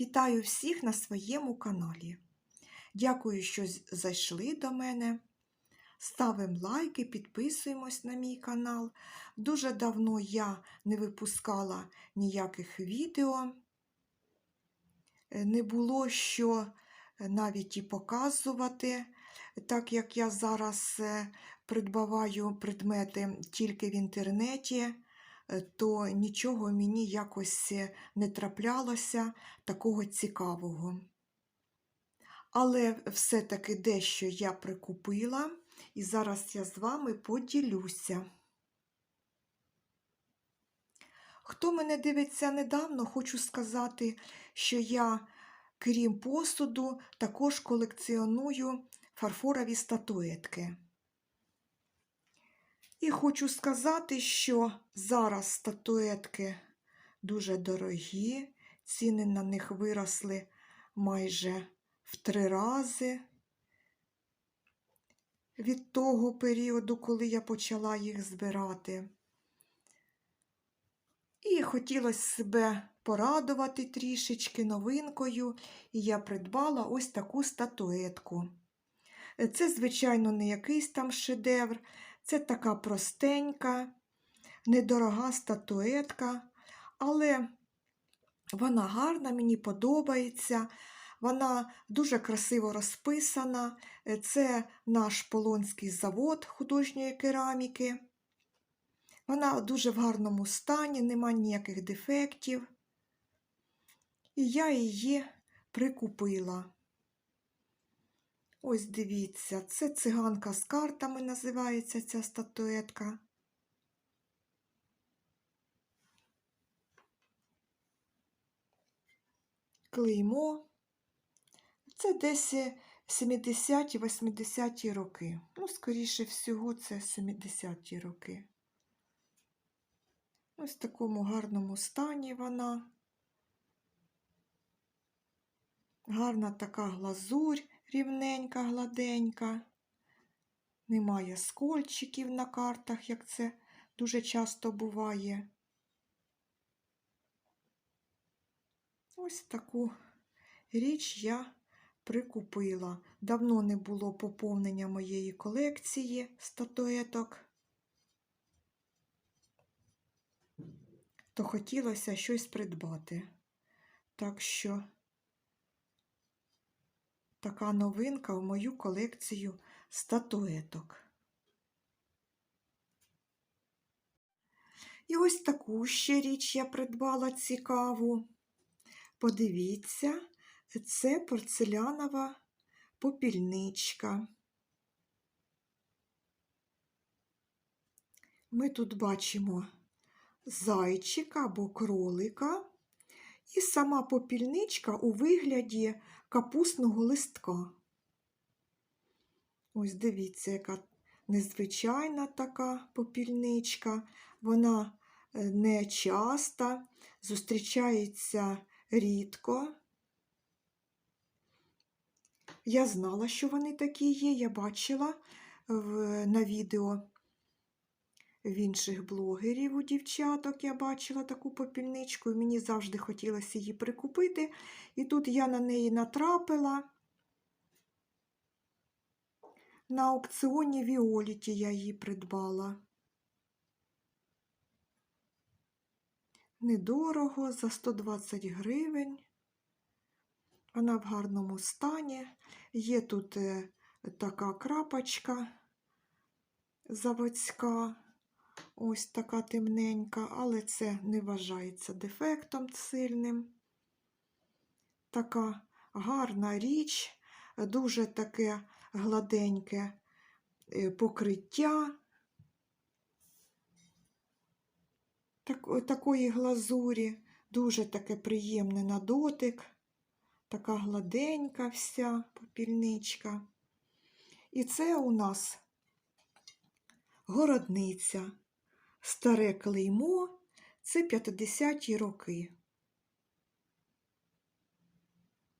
Вітаю всіх на своєму каналі. Дякую, що зайшли до мене. Ставимо лайки, підписуємось на мій канал. Дуже давно я не випускала ніяких відео. Е, Не було що е, навіть і показувати, так як я зараз е, придбаваю предмети тільки в інтернеті, то нічого мені якось е, не траплялося такого цікавого. Але все-таки дещо я прикупила, і зараз я з вами поділюся. Хто мене дивиться недавно, хочу сказати, що я, крім посуду, також колекціоную фарфорові статуетки. І хочу сказати, що зараз статуетки дуже дорогі, ціни на них виросли майже в три рази від того періоду, коли я почала їх збирати. І хотілося себе порадувати трішечки новинкою, і я придбала ось таку статуетку. Це, звичайно, не якийсь там шедевр, це така простенька, недорога статуетка, але вона гарна, мені подобається. Вона дуже красиво розписана. Це наш Полонський завод художньої кераміки. Вона дуже в гарному стані, нема ніяких дефектів. І я її прикупила. Ось дивіться, це циганка з картами називається ця статуетка. Клеймо. Це десь 70-80-ті роки. Ну, скоріше всього, це 70-ті роки. Ось в такому гарному стані вона. Гарна така глазурь, рівненька, гладенька. Немає скольчиків на картах, як це дуже часто буває. Ось таку річ я прикупила. Давно не було поповнення моєї колекції статуеток. То хотілося щось придбати. Так що така новинка в мою колекцію статуеток. І ось таку ще річ я придбала цікаву. Подивіться, це порцелянова попільничка. Ми тут бачимо зайчика або кролика, і сама попільничка у вигляді капусного листка. Ось дивіться, яка незвичайна така попільничка. Вона е, не часта, зустрічається рідко. Я знала, що вони такі є, я бачила в, на відео в інших блогерів у дівчаток я бачила таку попільничку, і мені завжди хотілося її прикупити. І тут я на неї натрапила. На аукціоні Віоліті я її придбала. Недорого, за 120 гривень. Вона в гарному стані. Є тут е, така крапочка заводська. Ось така темненька, але це не вважається дефектом сильним. Така гарна річ, дуже таке гладеньке е, покриття. Так, такої глазурі, дуже таке приємне на дотик, така гладенька вся попільничка. І це у нас городниця. Старе клеймо це 50-ті роки.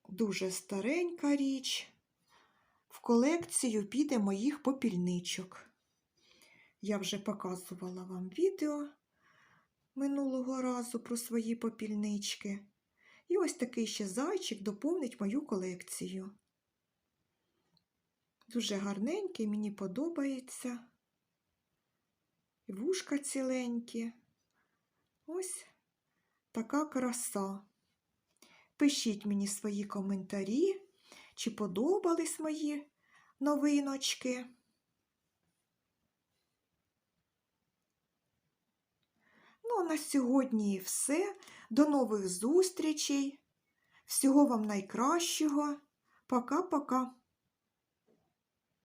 Дуже старенька річ. В колекцію піде моїх попільничок. Я вже показувала вам відео минулого разу про свої попільнички. І ось такий ще зайчик доповнить мою колекцію. Дуже гарненький, мені подобається. І Вушка ціленькі. Ось така краса. Пишіть мені свої коментарі, чи подобались мої новиночки. Ну, а на сьогодні все. До нових зустрічей. Всього вам найкращого. Пока-пока.